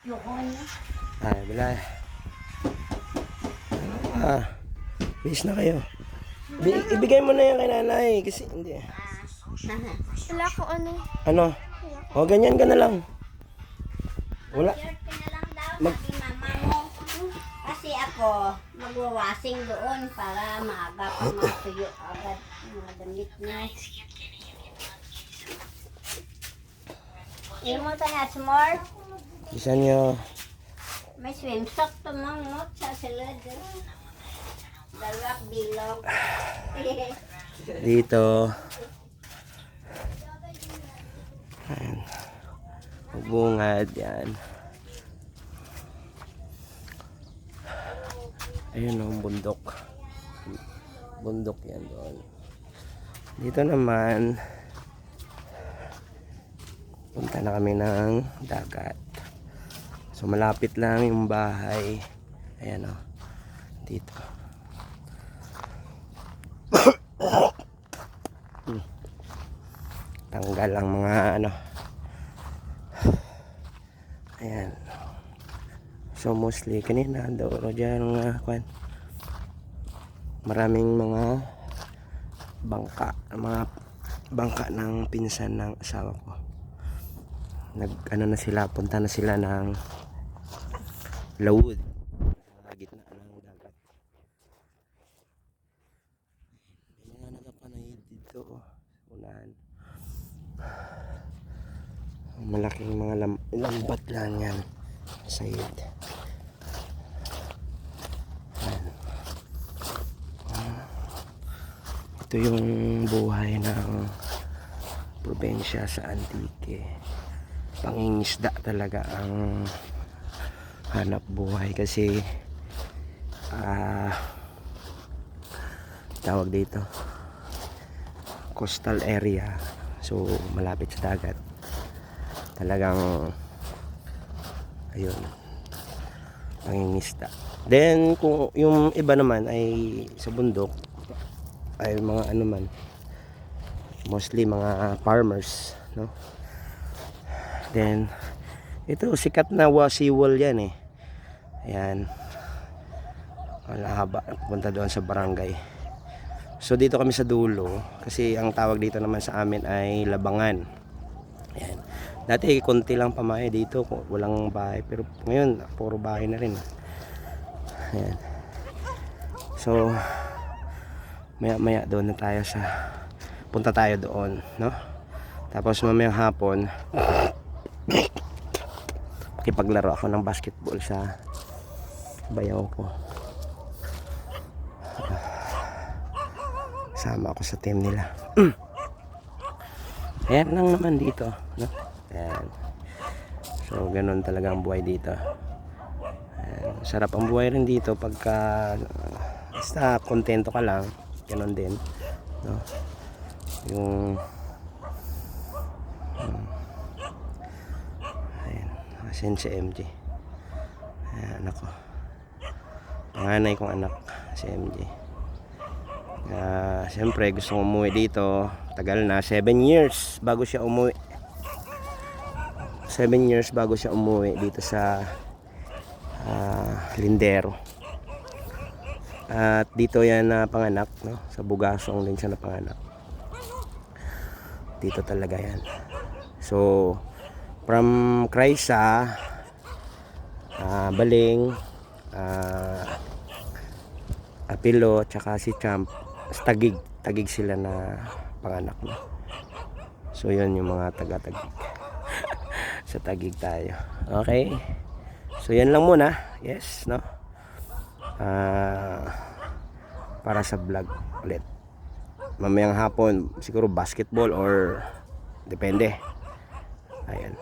Ay, bilay. Ah, bis na kayo. Bi- ibigay mo na yan kay nanay kasi hindi. Wala ko ano. Ano? O, ganyan ka na lang. Wala. Mag-. Kasi ako, magwawasing doon para maaga pa matuyo agad mga damit niya. Hindi mo tayo smart. Bisa nyo. May swimsuit to mangot sa silid. Dalawak bilog. Dito. Ayan. Bungad yan. Ayun ang bundok. Bundok yan doon. Dito naman, punta na kami ng dagat. So malapit lang yung bahay. Ayan o. Dito. tanggal ang mga ano ayan so mostly kanina daw dyan mga kwan maraming mga bangka mga bangka ng pinsan ng asawa ko nag ano na sila punta na sila ng Lawood sa gitna ng dagat. May mga nagapanay dito oh, unahan. Malaking mga lam lambat lang yan. Ayan. Ah. ito yung buhay ng probensya sa Antique. Pangingisda talaga ang hanap buhay kasi ah tawag dito coastal area. So malapit sa dagat. Talagang ayun pangingisda then kung yung iba naman ay sa bundok ay mga ano man mostly mga farmers no? Then ito sikat na wasi wall yan eh ayan wala haba punta doon sa barangay so dito kami sa dulo kasi ang tawag dito naman sa amin ay labangan ayan Dati konti lang pamahe dito, walang bahay. Pero ngayon, puro bahay na rin. Ayan. So, maya maya doon na tayo sa, punta tayo doon, no? Tapos mamayang hapon, kipaglaro ako ng basketball sa bayaw ko. Sama ako sa team nila. Ayan lang naman dito, no? Ayan. So, ganun talaga ang buhay dito. Ayan. Sarap ang buhay rin dito pagka basta kontento ka lang. Ganun din. No? Yung um, ayan. Asin si. Ayan, anak ko. Panganay kong anak, si MJ. Ah, siyempre gusto kong umuwi dito. Tagal na, 7 years bago siya umuwi. 7 years bago siya umuwi dito sa ah, Lindero. At dito yan na panganak, no? Sa Bugasong din siya na panganak. Dito talaga yan. So, from Kraisa, ah, Baling, ah, Apilo, tsaka si Champ, Tagig, Tagig sila na panganak no. So, yun yung mga taga-tagig sa tagig tayo. Okay? So yan lang muna. Yes, no? Ah para sa vlog ulit. Mamayang hapon siguro basketball or depende. Ayan.